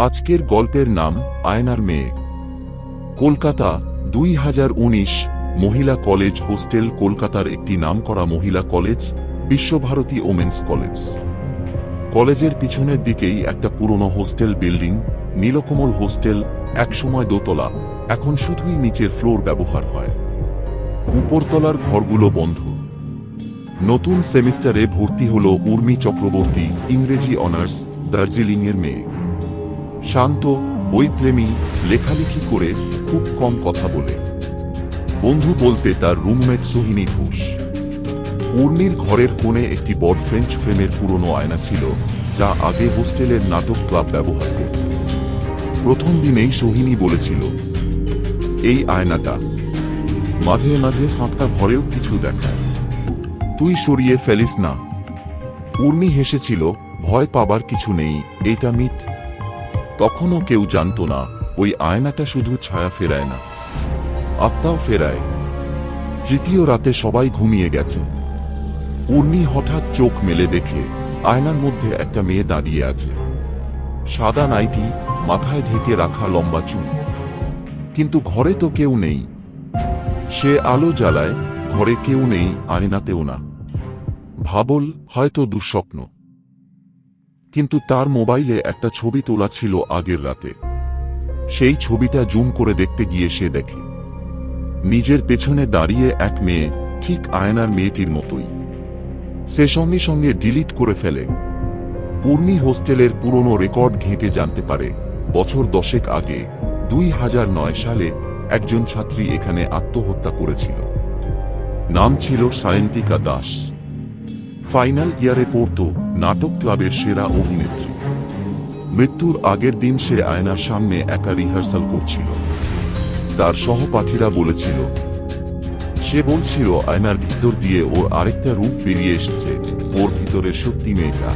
আজকের গল্পের নাম আয়নার মেয়ে। কলকাতা, দুই হাজার উনিশ, মহিলা কলেজ হোস্টেল কলকাতার একটি নামকরা মহিলা কলেজ, বিশ্বভারতী ওমেন্স কলেজ। কলেজের পিছনের দিকেই একটা পুরনো হোস্টেল বিল্ডিং, নীলকমল হোস্টেল, একসময় দোতলা, এখন শুধুই নিচের ফ্লোর ব্যবহার হয়। উপরতলার ঘরগুলো বন্ধ। নতুন সেমিস্টারে ভর্তি হল উর্মি চক্রবর্তী, ইংরেজি অনার্স, দার্জিলিংয়ের মেয়ে। শান্ত, বইপ্রেমী, লেখালেখি করে খুব কম কথা বলে। বন্ধু বলতে তার রুমমেট সোহিনী ঘোষ। উর্মির ঘরের কোণে একটি বড ফ্রেঞ্চ ফ্রেমের পুরনো আয়না ছিল, যা আগে হোস্টেলের নাটক ক্লাব ব্যবহার করত। প্রথম দিনেই সোহিনী বলেছিল, এই আয়নাটা, মাঝে মাঝে ফাঁকা ঘরেও কিছু দেখায়। তুই সরিয়ে ফেলিস না। উর্মি হেসেছিল, ভয় পাবার কিছু নেই, এটা মিথ তখনও কেউ জানতো না, ওই আয়নাটা শুধু ছায়া ফেরায় না। আত্মাও ফেরায়। তৃতীয় রাতে সবাই ঘুমিয়ে গেছে। উর্মি হঠাৎ চোখ মেলে দেখে আয়নার মধ্যে একটা মেয়ে দাঁড়িয়ে আছে। সাদা নাইটি, মাথায় ঢেকে রাখা লম্বা চুল। কিন্তু ঘরে তো কেউ নেই। সে আলো জ্বালায়, ঘরে কেউ নেই, আয়নাতেও না। ভাবল হয়তো দুঃস্বপ্ন। কিন্তু তার মোবাইলে একটা ছবি তোলা ছিল আগের রাতে। সেই ছবিটা জুম করে দেখতে গিয়ে সে দেখে। নিজের পেছনে দাঁড়িয়ে এক মেয়ে, ঠিক আয়নার মেয়েটির মতোই। সে সঙ্গে সঙ্গে ডিলিট করে ফেলে। উর্মি হোস্টেলের পুরনো রেকর্ড ঘেঁটে জানতে পারে, বছর দশেক আগে, দুই হাজার নয় সালে, একজন ছাত্রী এখানে আত্মহত্যা করেছিল। নাম ছিল সায়ন্তিকা দাস। ফাইনাল ইয়ারে পড়ত নাটক ক্লাবের সেরা অভিনেত্রী। মৃত্যুর আগের দিন সে আয়নার সামনে একা রিহার্সাল করছিল। তার সহপাঠীরা বলেছিল, সে বলছিল আয়নার ভিতর দিয়ে ওর আরেকটা রূপ বেরিয়ে এসেছে, ওর ভিতরে সত্যি মেয়েটা।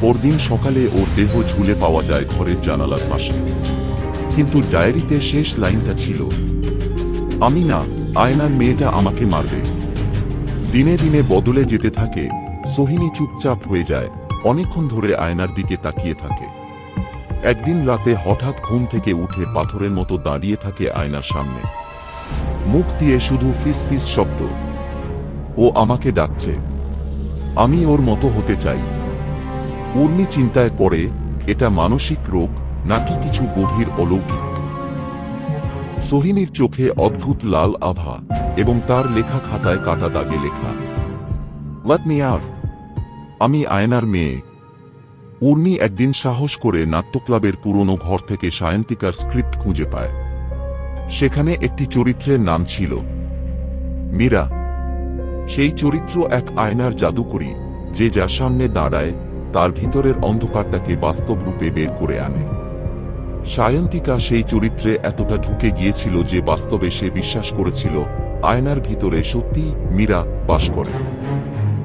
পরদিন সকালে ওর দেহ ঝুলে পাওয়া যায় ঘরের জানালার পাশে। কিন্তু ডায়েরিতে শেষ লাইনটা ছিল, আমি না, আয়নার মেয়েটা আমাকে মারবে। দিনে দিনে বদলে যেতে থাকে, সোহিনী চুপচাপ হয়ে যায়, অনেকক্ষণ ধরে আয়নার দিকে তাকিয়ে থাকে। একদিন রাতে হঠাৎ ঘুম থেকে উঠে পাথরের মতো দাঁড়িয়ে থাকে আয়নার সামনে। মুখ দিয়ে শুধু ফিস ফিস শব্দ, ও আমাকে ডাকছে, আমি ওর মতো হতে চাই। উর্মি চিন্তায় পড়ে, এটা মানসিক রোগ, নাকি কিছু গভীর অলৌকিক? সোহিনীর চোখে অদ্ভুত লাল আভা। এবং তার লেখা খাতায় কাটা দাগে লেখা। লাট মি আর আমি আয়নার মেয়ে। উর্মি একদিন সাহস করে নাট্যক্লাবের পুরনো ঘর থেকে সায়ন্তিকার স্ক্রিপ্ট খুঁজে পায়। সেখানে একটি চরিত্রের নাম ছিল মীরা। সেই চরিত্র এক আয়নার জাদুকরী, যে যার সামনে দাঁড়ায়, তার ভিতরের অন্ধকারটাকে বাস্তব রূপে বের করে আনে। সায়ন্তিকা সেই চরিত্রে এতটা ঢুকে গিয়েছিল যে বাস্তবে সে বিশ্বাস করেছিল, আয়নার ভিতরে সত্যি মীরা বাস করে।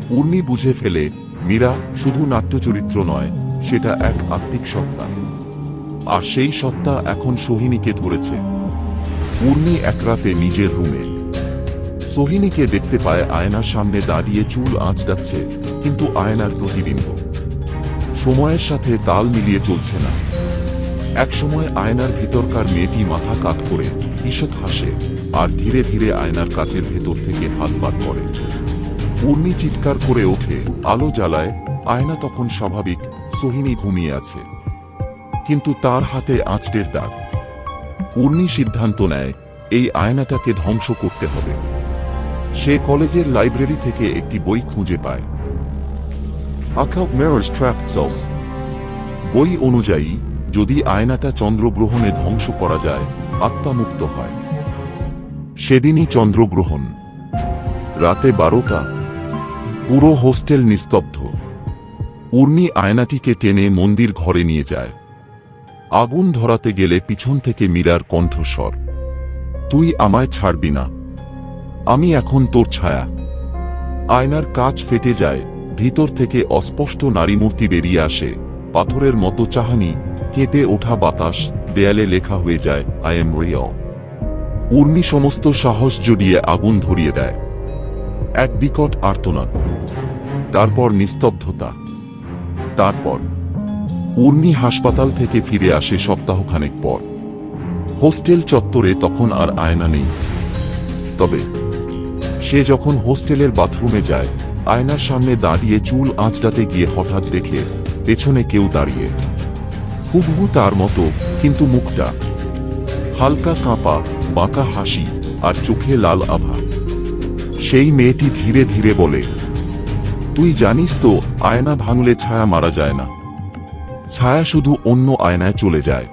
উর্মি বুঝে ফেলে, মীরা শুধু নাট্য চরিত্র নয়, সেটা এক আত্মিক সত্তা। আর সেই সত্তা এখন সোহিনীকে ধরেছে। উর্মি এক রাতে নিজের রুমে। সোহিনীকে দেখতে পায় আয়নার সামনে দাঁড়িয়ে চুল আঁচড়াচ্ছে, কিন্তু আয়নার প্রতিবিম্ব। সময়ের সাথে তাল মিলিয়ে চলছে না। একসময় আয়নার ভিতরকার মেয়েটি মাথা কাত করে ঈষৎ হাসে আর ধীরে ধীরে আয়নার কাচের ভেতর থেকে হাত বার করে উর্মি চিৎকার করে ওঠে, আলো জ্বালায়, আয়না তখন স্বাভাবিক, সোহিনী ঘুমিয়ে আছে। কিন্তু তার হাতে আঁচড়ের দাগ। উর্মি সিদ্ধান্ত নেয়, এই আয়নাটাকে ধ্বংস করতে হবে। সে কলেজের লাইব্রেরি থেকে একটি বই খুঁজে পায়। আকাউট মেরস বই অনুযায়ী যদি আয়নাটা চন্দ্রগ্রহণে ধ্বংস করা যায়, আত্মামুক্ত হয়। সেদিনই চন্দ্রগ্রহণ। রাতে বারোটা। পুরো হোস্টেল নিস্তব্ধ। উর্মি আয়নাটিকে টেনে মন্দির ঘরে নিয়ে যায়। আগুন ধরাতে গেলে পিছন থেকে মীরার কণ্ঠস্বর। তুই আমায় ছাড়বি না। আমি এখন তোর ছায়া। আয়নার কাজ ফেটে যায়, ভিতর থেকে অস্পষ্ট নারীমূর্তি বেরিয়ে আসে, পাথরের মতো চাহানি কেঁপে ওঠা বাতাস দেয়ালে লেখা হয়ে যায় আই এম রিয়াল উর্মি সমস্ত সাহস জড়িয়ে আগুন ধরিয়ে দেয়। এক বিকট আর্তনাদ। তারপর নিস্তব্ধতা। তারপর উর্মি হাসপাতাল থেকে ফিরে আসে সপ্তাহখানেক পর। হোস্টেল চত্বরে তখন আর আয়না নেই। তবে সে যখন হোস্টেলের বাথরুমে যায়, আয়নার সামনে দাঁড়িয়ে চুল আঁচড়াতে গিয়ে হঠাৎ দেখে পেছনে কেউ দাঁড়িয়ে হুবহু তার মতো, কিন্তু মুখটা। হালকা কাঁপা, বাঁকা হাসি আর চোখে লাল আভা। সেই মেয়েটি ধীরে ধীরে বলে, তুই জানিস তো, আয়না ভাঙলে ছায়া মারা যায় না। ছায়া শুধু অন্য আয়নায় চলে যায়।